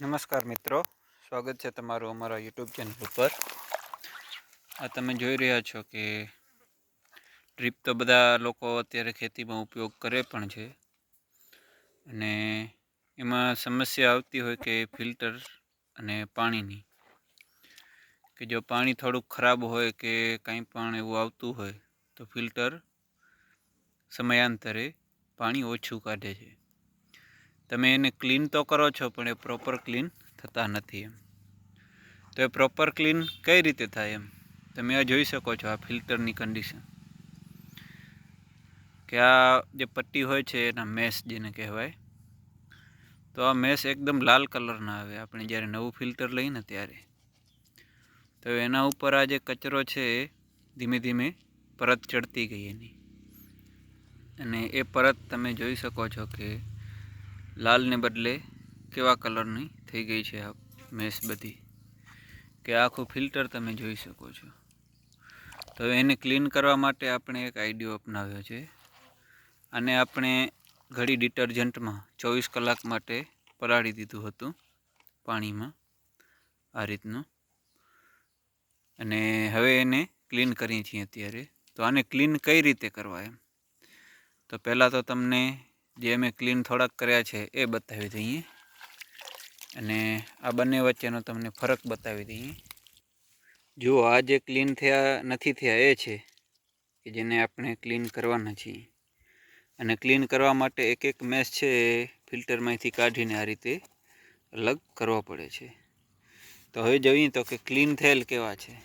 નમસ્કાર મિત્રો. સ્વાગત છે તમારું અમારા યુટ્યુબ ચેનલ ઉપર. આ તમે જોઈ રહ્યા છો કે ડ્રીપ તો બધા લોકો અત્યારે ખેતીમાં ઉપયોગ કરે પણ છે. અને એમાં સમસ્યા આવતી હોય કે ફિલ્ટર અને પાણીની. કે જો પાણી થોડુંક ખરાબ હોય કે કંઈ પણ એવું આવતું હોય તો ફિલ્ટર સમયાંતરે પાણી ઓછું કાઢે છે. તમે એને ક્લીન તો કરો છો, પણ એ પ્રોપર ક્લીન થતા નથી એમ. તો એ પ્રોપર ક્લીન કઈ રીતે થાય એમ? તમે આ જોઈ શકો છો આ ફિલ્ટરની કન્ડિશન કે આ જે પટ્ટી હોય છે, એના મેસ જેને કહેવાય, તો આ મેસ એકદમ લાલ કલરના આવે. આપણે જ્યારે નવું ફિલ્ટર લઈને ત્યારે, તો એના ઉપર આ જે કચરો છે એ ધીમે ધીમે પરત ચડતી ગઈ એની. અને એ પરત તમે જોઈ શકો છો કે લાલને બદલે કેવા કલરની થઈ ગઈ છે આ મેસ બધી? કે આખું ફિલ્ટર તમે જોઈ શકો છો. તો એને ક્લીન કરવા માટે આપણે એક આઈડિયો અપનાવ્યો છે. અને આપણે ઘડી ડિટર્જન્ટમાં ચોવીસ કલાક માટે પલાળી દીધું હતું પાણીમાં આ રીતનું. અને હવે એને ક્લીન કરીએ છીએ અત્યારે. તો આને ક્લીન કઈ રીતે કરવા એમ? તો પહેલાં તો તમને જે અમે ક્લીન થોડાક કર્યા છે એ બતાવી દઈએ. અને આ બંને વચ્ચેનો તમને ફરક બતાવી દઈએ. જુઓ આ જે ક્લીન થયા નથી થયા એ છે કે જેને આપણે ક્લીન કરવાના છીએ. અને ક્લીન કરવા માટે એક એક મેશ છે એ ફિલ્ટરમાંથી કાઢીને આ રીતે અલગ કરવો પડે છે. તો હવે જોઈએ તો કે ક્લીન થયેલ કેવા છે.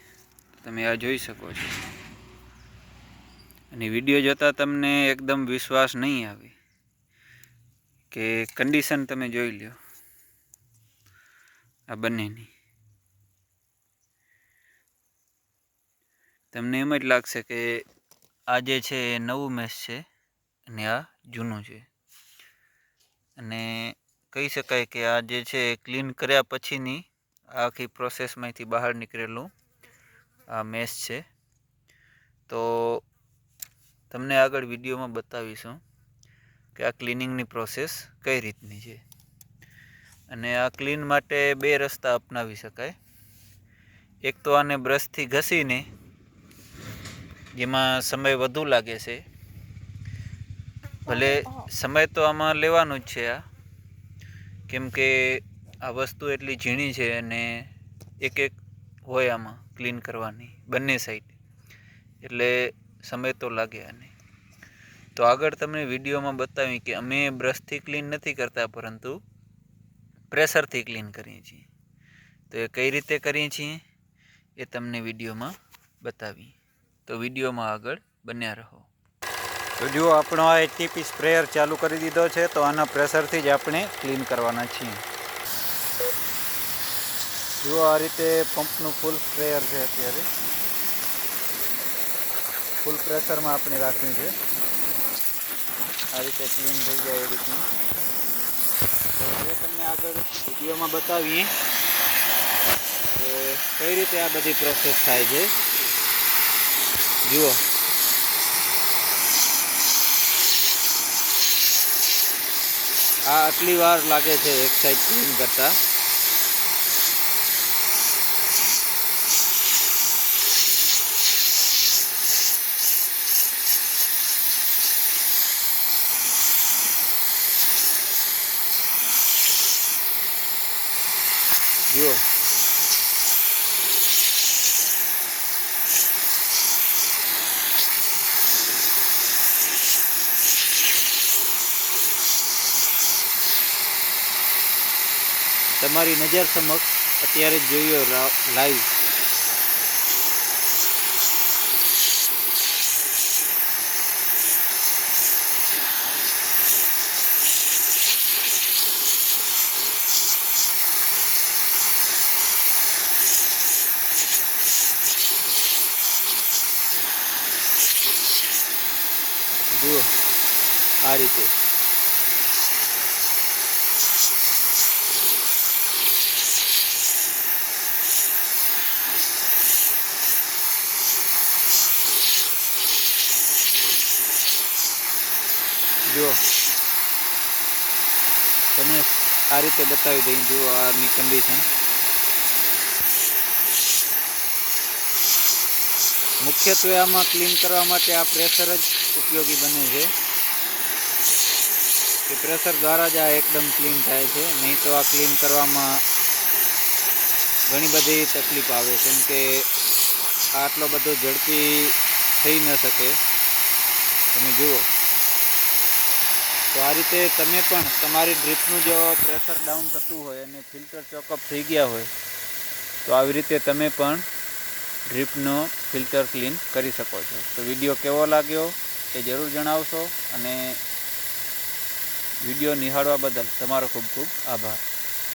તમે આ જોઈ શકો છો. અને વીડિયો જોતાં તમને એકદમ વિશ્વાસ નહીં આવે. કે કન્ડિશન તમે જોઈ લ્યો. આ બંનેની. તમને એમ જ લાગશે કે આ જે છે એ નવું મેસ છે અને આ જૂનું છે. અને કહી શકાય કે આ જે છે એ ક્લીન કર્યા પછીની આખી પ્રોસેસમાંથી બહાર નીકળેલું આ મેસ છે. તો તમને આગળ વિડીયોમાં બતાવીશું. કે આ ક્લિનિંગની પ્રોસેસ કઈ રીતની છે? અને આ ક્લીન માટે બે રસ્તા અપનાવી શકાય. એક તો આને બ્રશથી ઘસીને, જેમાં સમય વધુ લાગે છે. ભલે સમય તો આમાં લેવાનો જ છે આ. કેમ કે આ વસ્તુ એટલી ઝીણી છે અને એક એક હોય આમાં ક્લીન કરવાની બંને સાઈડ. એટલે સમય તો લાગે આને. તો આગળ તમને વિડીયોમાં બતાવ્યું કે અમે બ્રશથી ક્લીન નથી કરતા, પરંતુ પ્રેશરથી ક્લીન કરીએ છીએ. તો એ કઈ રીતે કરીએ છીએ એ તમને વિડીયોમાં બતાવી તો વિડીયોમાં આગળ બન્યા રહો. તો જુઓ, આપણો આ એટીપી સ્પ્રેયર ચાલુ કરી દીધો છે, તો આના પ્રેશરથી જ આપણે ક્લીન કરવાના છીએ. જુઓ, આ રીતે પંપનું ફૂલ સ્પ્રેયર છે અત્યારે. ફૂલ પ્રેશરમાં આપણે રાખ્યું છે. આ રીતે ક્લીન થઈ જાય એ રીતનું. તો હવે તમને આગળ વિડીયોમાં બતાવીએ કે કઈ રીતે આ બધી પ્રોસેસ થાય છે. જુઓ. આ આટલી વાર લાગે છે એક સાઈડ ક્લીન કરતાં. જુઓ તમારી નજર સમક્ષ અત્યારે જ જોયો લાઈવ જુઓ આ રીતે. જુઓ. તમે આ રીતે બતાવી દઈ જુઓ આની કન્ડિશન મુખ્યત્વે આમાં ક્લીન કરવા માટે આ પ્રેશર જ ઉપયોગી બને છે. કે પ્રેશર દ્વારા જ આ એકદમ ક્લીન થાય છે. નહીં તો આ ક્લીન કરવામાં ઘણી બધી તકલીફ આવે કેમ કે આટલો બધો ઝડપી થઈ ન શકે. તમે જુઓ. તો આ રીતે તમે પણ તમારી ડ્રીપનું જો પ્રેશર ડાઉન થતું હોય અને ફિલ્ટર ચોકઅપ થઈ ગયા હોય, તો આવી રીતે તમે પણ ડ્રીપનો ફિલ્ટર ક્લીન કરી શકો છો. તો વીડિયો કેવો લાગ્યો એ જરૂર જણાવશો અને વીડિયો નિહાળવા બદલ તમારો ખૂબ ખૂબ આભાર.